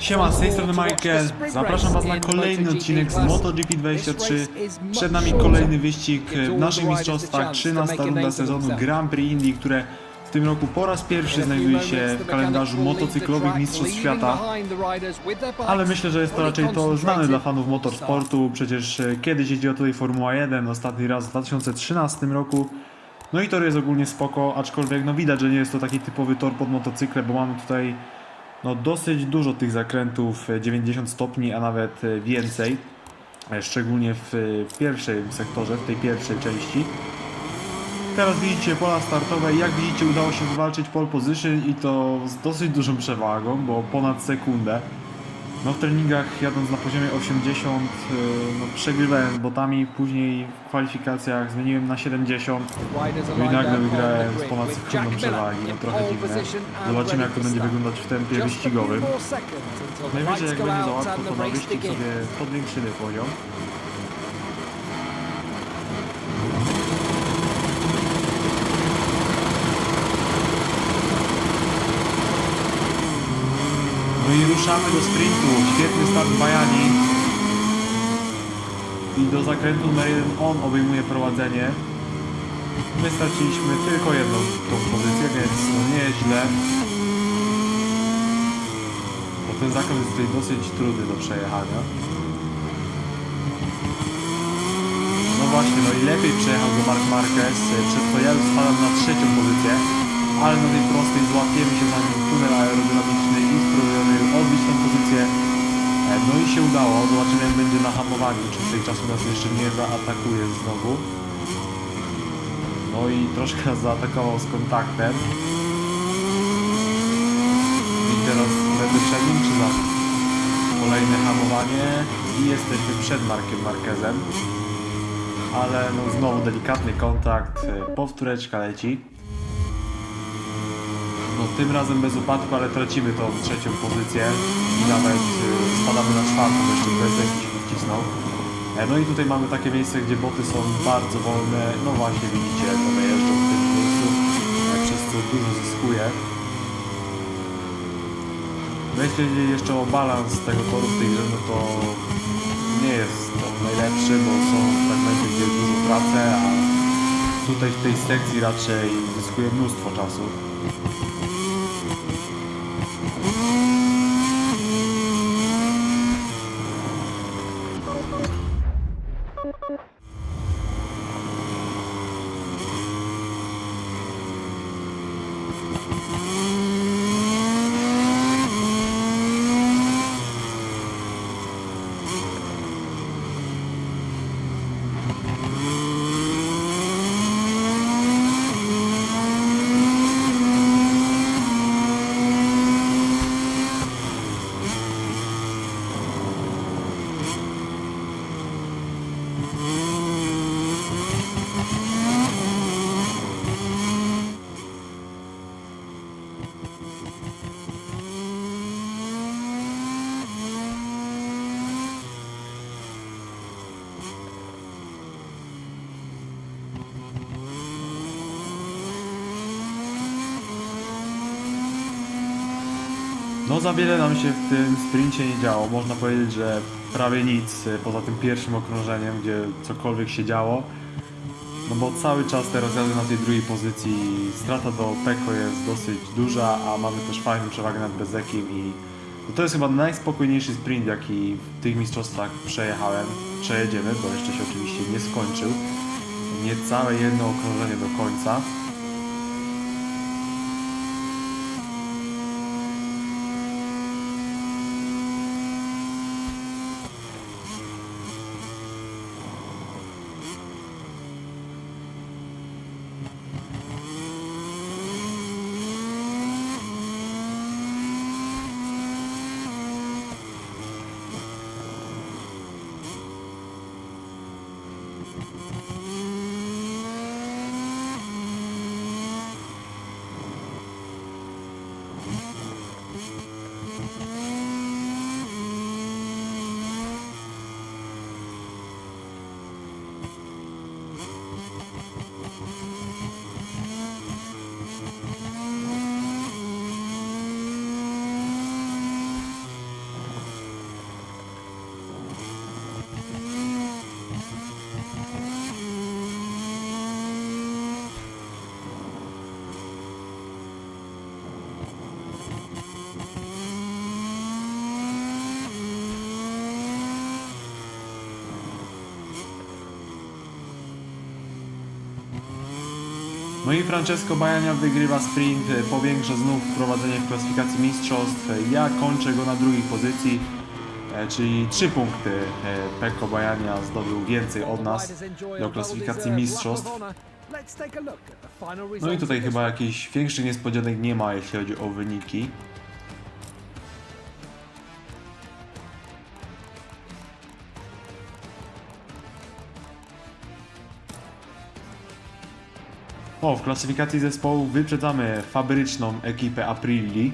Siema, z tej strony Michael. Zapraszam Was na kolejny odcinek z MotoGP 23. Przed nami kolejny wyścig w naszych mistrzostwach, 13 runda sezonu Grand Prix Indy, które w tym roku po raz pierwszy znajduje się w kalendarzu motocyklowych Mistrzostw Świata. Ale myślę, że jest to raczej to znane dla fanów motorsportu. Przecież e, kiedyś jeździła tutaj Formuła 1, ostatni raz w 2013 roku. No i tor jest ogólnie spoko, aczkolwiek no widać, że nie jest to taki typowy tor pod motocykle, bo mamy tutaj no dosyć dużo tych zakrętów, e, 90 stopni, a nawet e, więcej. E, Szczególnie w e, pierwszym sektorze, w tej pierwszej części. Teraz widzicie pola startowe. Jak widzicie udało się wywalczyć pole position i to z dosyć dużą przewagą, bo ponad sekundę. No w treningach jadąc na poziomie 80 e, no, przegrywałem z botami, później w kwalifikacjach zmieniłem na 70 no i nagle wygrałem z ponad sekundą przewagi, no trochę dziwne. Zobaczymy jak to będzie wyglądać w tempie wyścigowym. Najwyżej jak będzie za łatwo, to na wyścig sobie podwiększymy poziom. Ruszamy do sprintu. Świetny start Bajani. I do zakrętu numer 1 on obejmuje prowadzenie. My straciliśmy tylko jedną tą pozycję, więc no nieźle. Bo ten zakręt jest tutaj dosyć trudny do przejechania. No właśnie, no i lepiej przejechał go Mark Marquez, e, przez to ja już spadam na trzecią pozycję, ale na tej prostej złapiemy się za nim tunel aerodynamiczny tą pozycję. E, No i się udało, zobaczymy jak będzie na hamowaniu, czy w tej czasu nas jeszcze nie zaatakuje znowu. No i troszkę nas zaatakował z kontaktem. I teraz będę przed nim czy za? Kolejne hamowanie i jesteśmy przed Markiem Marquezem. Ale no znowu delikatny kontakt, e, powtóreczka leci. No tym razem bez upadku, ale tracimy tą trzecią pozycję i nawet e, spadamy na czwartą, jeszcze bez jakiś wcisnął. E, No i tutaj mamy takie miejsce, gdzie boty są bardzo wolne. No właśnie widzicie, jak one jeżdżą w tym miejscu, e, przez co dużo zyskuje. No jeśli jeszcze o balans tego toru w tej grze, no to nie jest on najlepszy, bo są fragmenty, gdzie dużo tracę, a tutaj w tej sekcji raczej zyskuję mnóstwo czasu. No za wiele nam się w tym sprincie nie działo. Można powiedzieć, że prawie nic y, poza tym pierwszym okrążeniem, gdzie cokolwiek się działo. No bo cały czas teraz jadę na tej drugiej pozycji. Strata do Peko jest dosyć duża, a mamy też fajną przewagę nad Bezekiem i no to jest chyba najspokojniejszy sprint, jaki w tych mistrzostwach przejechałem. Przejedziemy, bo jeszcze się oczywiście nie skończył. Niecałe jedno okrążenie do końca. No i Francesco Bajania wygrywa sprint, e, powiększa znów prowadzenie w klasyfikacji mistrzostw. Ja kończę go na drugiej pozycji, e, czyli 3 punkty. E, Pecco Bajania zdobył więcej od nas do klasyfikacji mistrzostw. No i tutaj chyba jakichś większych niespodzianek nie ma, jeśli chodzi o wyniki. O, w klasyfikacji zespołu wyprzedzamy fabryczną ekipę Aprilli.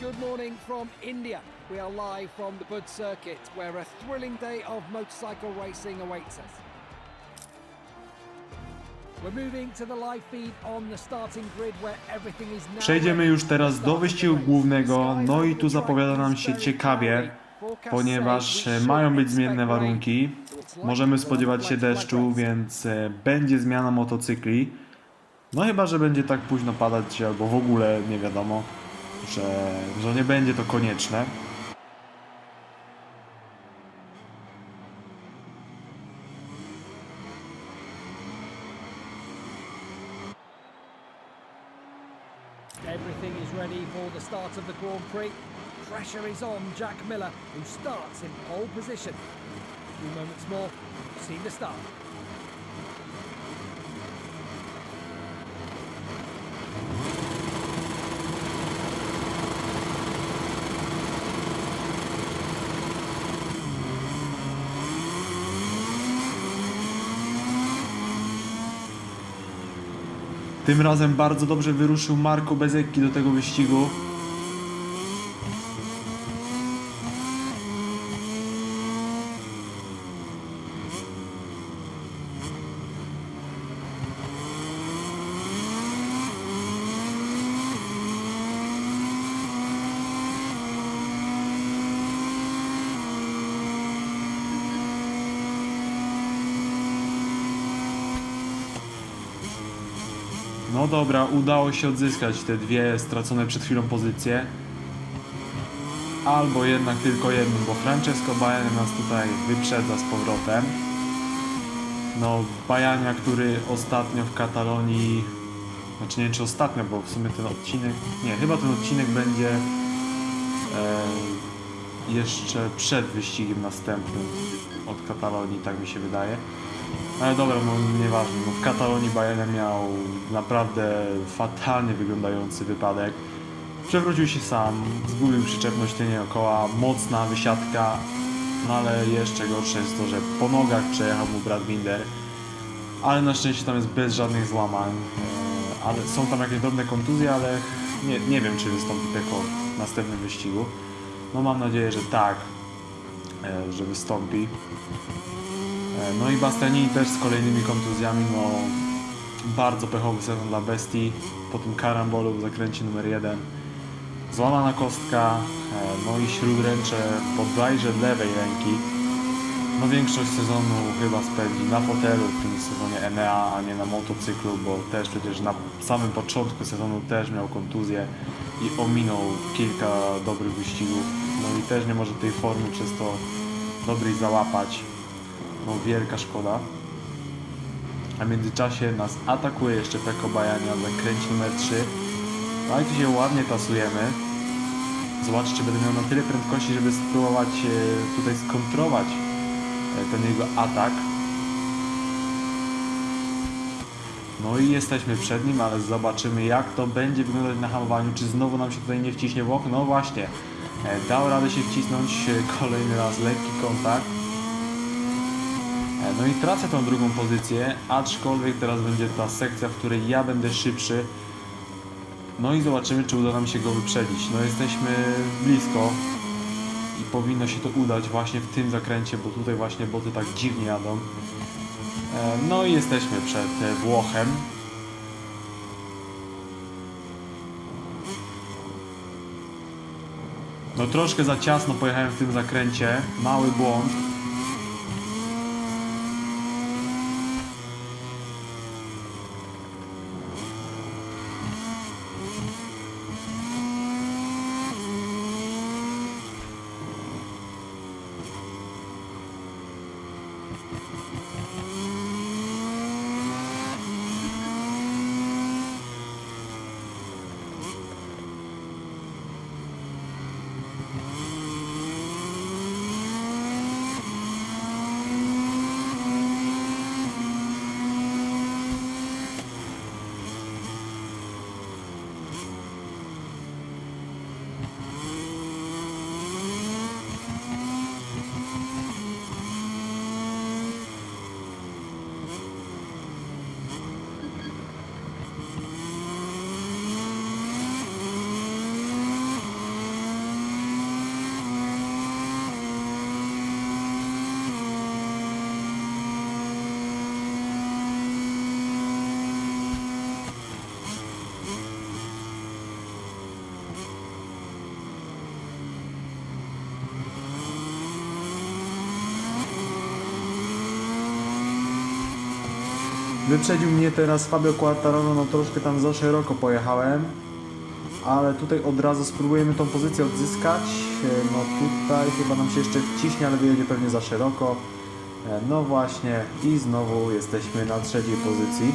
Good morning from India. We are live from the Bud Circuit, where a thrilling day of motorcycle racing awaits us. Przejdziemy już teraz do wyścigu głównego, no i tu zapowiada nam się ciekawie, ponieważ mają być zmienne warunki. Możemy spodziewać się deszczu, więc e, będzie zmiana motocykli. No chyba, że będzie tak późno padać, albo w ogóle nie wiadomo, że, że nie będzie to konieczne. Everything is ready for the start of the Grand Prix. Pressure is on Jack Miller, who starts in pole position. A few moments more, see the start. Tym razem bardzo dobrze wyruszył Marco Bezecchi do tego wyścigu. No dobra, udało się odzyskać te dwie stracone przed chwilą pozycje. Albo jednak tylko jedną, bo Francesco Bajania nas tutaj wyprzedza z powrotem. No, Bajania, który ostatnio w Katalonii... Znaczy nie wiem czy ostatnio, bo w sumie ten odcinek... Nie, chyba ten odcinek będzie e, jeszcze przed wyścigiem następnym od Katalonii, tak mi się wydaje. Ale dobra, no nieważne. No, w Katalonii Bajania miał naprawdę fatalnie wyglądający wypadek. Przewrócił się sam, zgubił przyczepność tylnie koła, mocna wysiadka, no ale jeszcze gorsze jest to, że po nogach przejechał mu Brad Binder. Ale na szczęście tam jest bez żadnych złamań. E, ale są tam jakieś drobne kontuzje, ale nie, nie wiem czy wystąpi Peko w następnym wyścigu. No mam nadzieję, że tak, e, że wystąpi. E, No i Bastianini też z kolejnymi kontuzjami, no bardzo pechowy sezon dla Bestii po tym karambolu w zakręcie numer 1. Złamana kostka, e, no i śródręcze bodajże lewej ręki. No większość sezonu chyba spędzi na fotelu w tym sezonie Enea, a nie na motocyklu, bo też przecież na samym początku sezonu też miał kontuzję i ominął kilka dobrych wyścigów. No i też nie może tej formy przez to dobrej załapać. No wielka szkoda. A w międzyczasie nas atakuje jeszcze Peko Bajania na kręci numer 3. No i tu się ładnie tasujemy. Zobaczcie, czy będę miał na tyle prędkości, żeby spróbować e, tutaj skontrować e, ten jego atak. No i jesteśmy przed nim, ale zobaczymy jak to będzie wyglądać na hamowaniu. Czy znowu nam się tutaj nie wciśnie w oko? No właśnie, e, dał radę się wcisnąć kolejny raz, lekki kontakt. E, No i tracę tą drugą pozycję, aczkolwiek teraz będzie ta sekcja, w której ja będę szybszy. No i zobaczymy, czy uda nam się go wyprzedzić. No jesteśmy blisko i powinno się to udać właśnie w tym zakręcie, bo tutaj właśnie boty tak dziwnie jadą. E, No i jesteśmy przed Włochem. No troszkę za ciasno pojechałem w tym zakręcie, mały błąd. Wyprzedził mnie teraz Fabio Quartararo, no troszkę tam za szeroko pojechałem. Ale tutaj od razu spróbujemy tą pozycję odzyskać. E, No tutaj chyba nam się jeszcze wciśnie, ale wyjedzie pewnie za szeroko. E, No właśnie i znowu jesteśmy na trzeciej pozycji.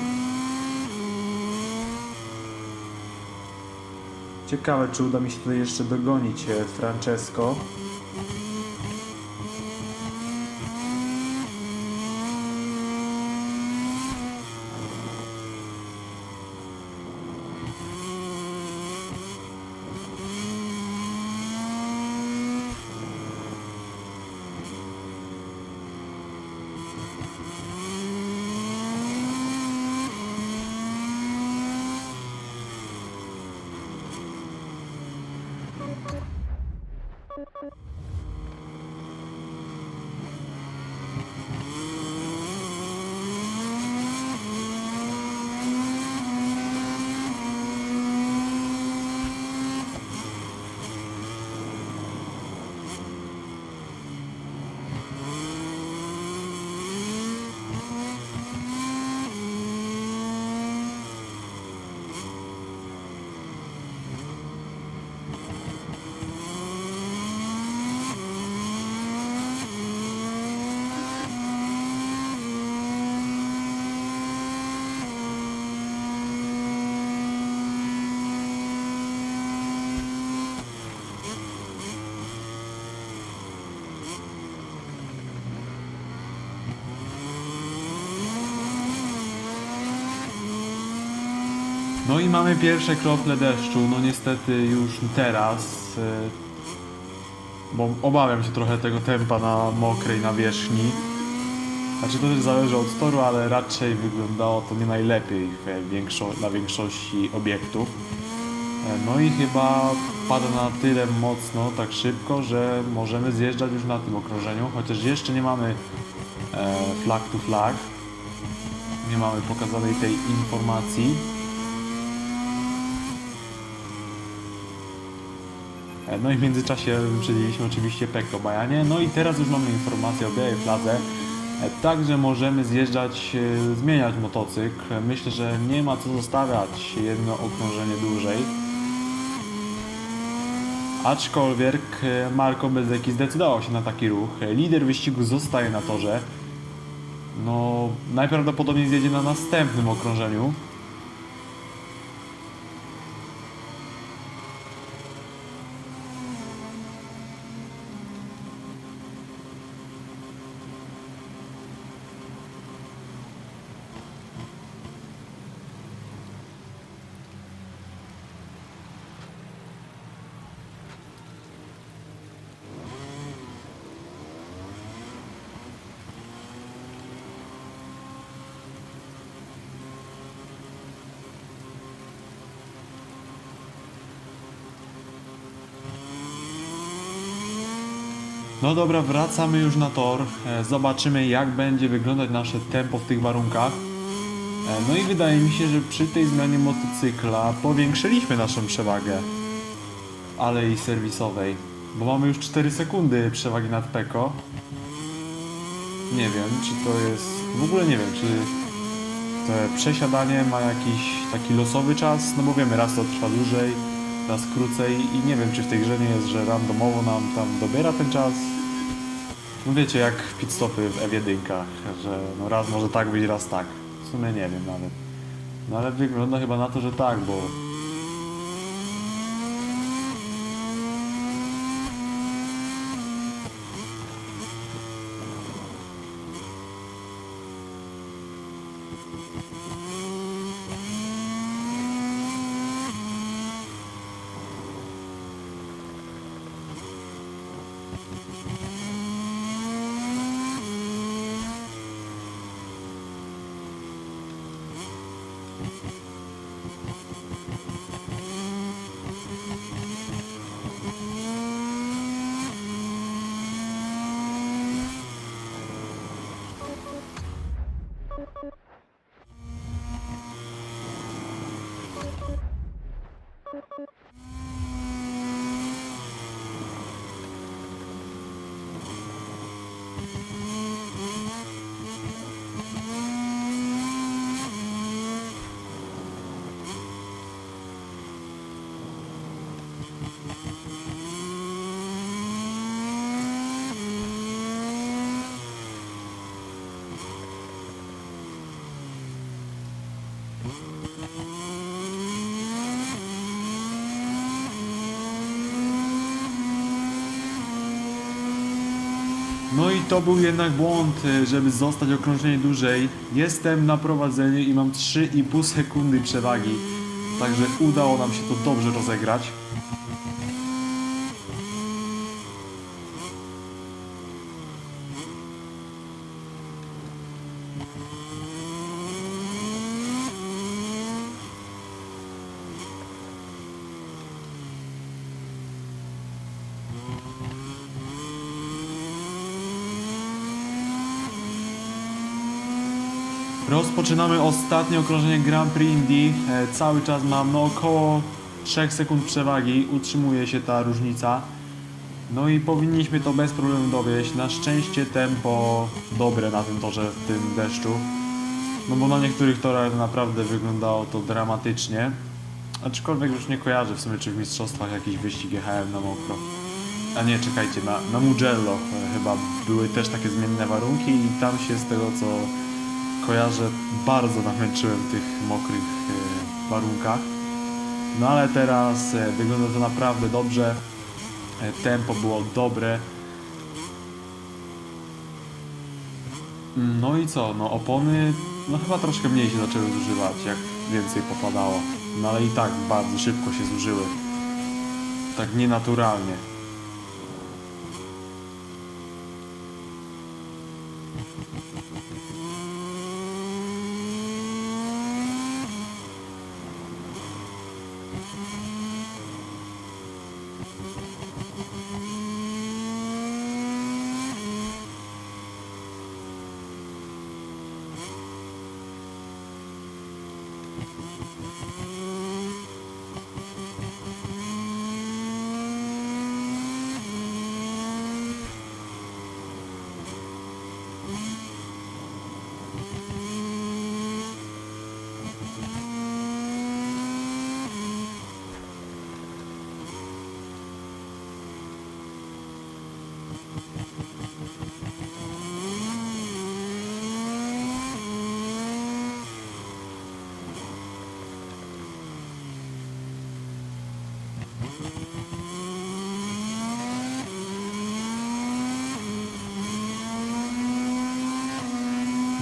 Ciekawe, czy uda mi się tutaj jeszcze dogonić e, Francesco. No i mamy pierwsze krople deszczu, no niestety już teraz, e, bo obawiam się trochę tego tempa na mokrej nawierzchni. Znaczy to też zależy od toru, ale raczej wyglądało to nie najlepiej w większo na większości obiektów. E, No i chyba pada na tyle mocno, tak szybko, że możemy zjeżdżać już na tym okrążeniu, chociaż jeszcze nie mamy e, flag to flag. Nie mamy pokazanej tej informacji. No i w międzyczasie wyprzedziliśmy oczywiście Pekko Bajanie. No i teraz już mamy informację o białej fladze. E, Także możemy zjeżdżać, e, zmieniać motocykl. E, Myślę, że nie ma co zostawiać jedno okrążenie dłużej. Aczkolwiek e, Marco Bezzecchi zdecydował się na taki ruch. E, Lider wyścigu zostaje na torze. No, najprawdopodobniej zjedzie na następnym okrążeniu. No dobra, wracamy już na tor. E, Zobaczymy, jak będzie wyglądać nasze tempo w tych warunkach. E, No i wydaje mi się, że przy tej zmianie motocykla powiększyliśmy naszą przewagę w alei serwisowej, bo mamy już 4 sekundy przewagi nad Peko. Nie wiem, czy to jest... W ogóle nie wiem, czy to przesiadanie ma jakiś taki losowy czas, no bo wiemy, raz to trwa dłużej, raz krócej i nie wiem, czy w tej grze nie jest, że randomowo nam tam dobiera ten czas. No wiecie, jak pit stopy w F1, że no raz może tak być, raz tak. W sumie nie wiem nawet. No ale wygląda chyba na to, że tak, bo No i to był jednak błąd, e, żeby zostać okrążenie dłużej. Jestem na prowadzeniu i mam 3,5 sekundy przewagi. Także udało nam się to dobrze rozegrać. Rozpoczynamy ostatnie okrążenie Grand Prix Indy. E, Cały czas mam no około 3 sekund przewagi. Utrzymuje się ta różnica. No i powinniśmy to bez problemu dowieść. Na szczęście tempo dobre na tym torze w tym deszczu. No bo na niektórych torach naprawdę wyglądało to dramatycznie. Aczkolwiek już nie kojarzę w sumie czy w mistrzostwach jakiś wyścig jechałem na mokro. A nie, czekajcie, na, na Mugello e, chyba były też takie zmienne warunki i tam się z tego co kojarzę, bardzo namęczyłem w tych mokrych e, warunkach. No ale teraz e, wygląda to naprawdę dobrze. E, tempo było dobre. No i co? No opony no chyba troszkę mniej się zaczęły zużywać, jak więcej popadało. No ale i tak bardzo szybko się zużyły. Tak nienaturalnie.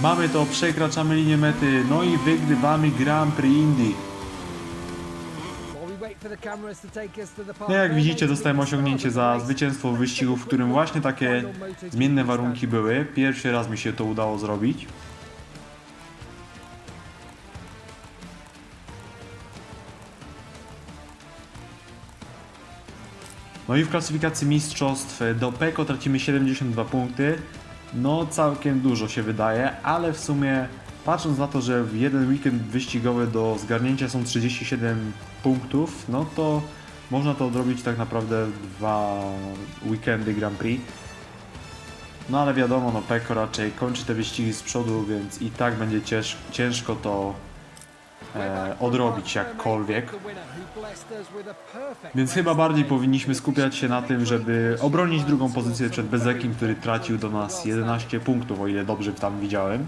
Mamy to, przekraczamy linię mety, no i wygrywamy Grand Prix Indy. No jak widzicie dostałem osiągnięcie za zwycięstwo w wyścigu, w którym właśnie takie zmienne warunki były. Pierwszy raz mi się to udało zrobić. No i w klasyfikacji mistrzostw do Peko tracimy 72 punkty. No całkiem dużo się wydaje, ale w sumie patrząc na to, że w jeden weekend wyścigowy do zgarnięcia są 37 punktów, no to można to odrobić tak naprawdę dwa weekendy Grand Prix. No ale wiadomo, no Peko raczej kończy te wyścigi z przodu, więc i tak będzie cięż, ciężko to e, odrobić jakkolwiek. Więc chyba bardziej powinniśmy skupiać się na tym, żeby obronić drugą pozycję przed Bezekiem, który tracił do nas 11 punktów, o ile dobrze tam widziałem.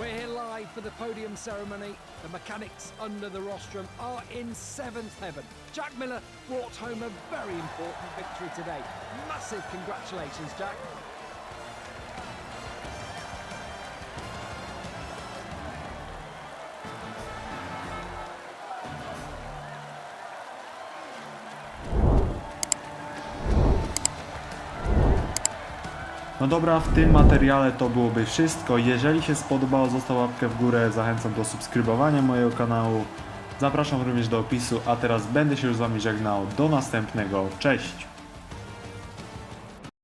We're here live for the podium ceremony. The mechanics under the rostrum are in seventh heaven. Jack Miller brought home a very important victory today. Massive congratulations, Jack. No dobra, w tym materiale to byłoby wszystko. Jeżeli się spodobało, zostaw łapkę w górę. Zachęcam do subskrybowania mojego kanału. Zapraszam również do opisu, a teraz będę się już z Wami żegnał. Do następnego. Cześć!